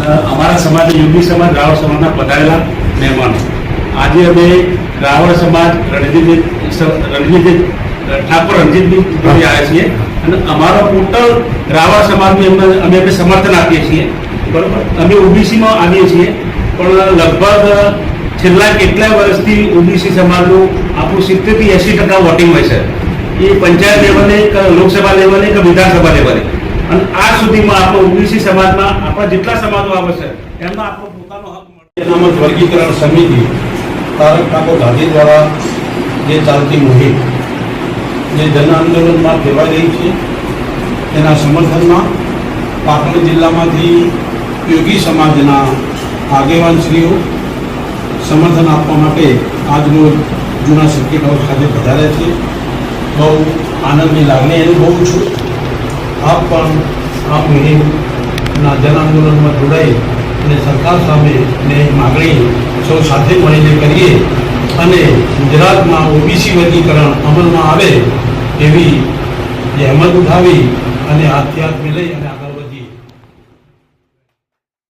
અમારા સમાજ યોગી સમાજ રાવળ સમાજના પધારેલા મહેમાનો. આજે અમે રાવળ સમાજ રણજીત રણજીત ઠાકોર રણજીતની જોડે આવ્યા છીએ. અને અમારો ટોટલ રાવળ સમાજનું એમને, અમે એમને સમર્થન આપીએ છીએ. બરોબર? અમે ઓબીસીમાં આવીએ છીએ. પણ લગભગ છેલ્લા કેટલાય વર્ષથી ઓબીસી સમાજનું આપણું સિત્તેરથી એંસી ટકા વોટિંગ હોય છે. એ પંચાયત લેવલે કે, લોકસભા લેવલે કે વિધાનસભા લેવલે અને આ સુધીમાં આપણો ઓબીસી સમાજમાં આપણા જેટલા સમાજો આવે છે, એમનો આપણો પોતાનો હક મળે. અનામત વર્ગીકરણ સમિતિ, તારક ઠાકોર ગાંધી દ્વારા જે ચાલતી મુહિમ, જે જન આંદોલનમાં કહેવાઈ રહી છે તેના સમર્થનમાં પાટણ જિલ્લામાંથી યોગી સમાજના આગેવાનશ્રીઓ સમર્થન આપવા માટે આજનો જૂના સર્કિટ હાઉસ ખાતે પધાર્યા છે. બહુ આનંદની લાગણી અનુભવું છું. આપ પણ આ મુહિમના જન આંદોલનમાં જોડાઈ અને સરકાર સામે ને માગણી સૌ સાથે મળીને કરીએ અને ગુજરાતમાં ઓબીસી વર્ગીકરણ અમલમાં આવે એવી જહેમત ઉઠાવી અને હાથ મિલાઈ અને આગળ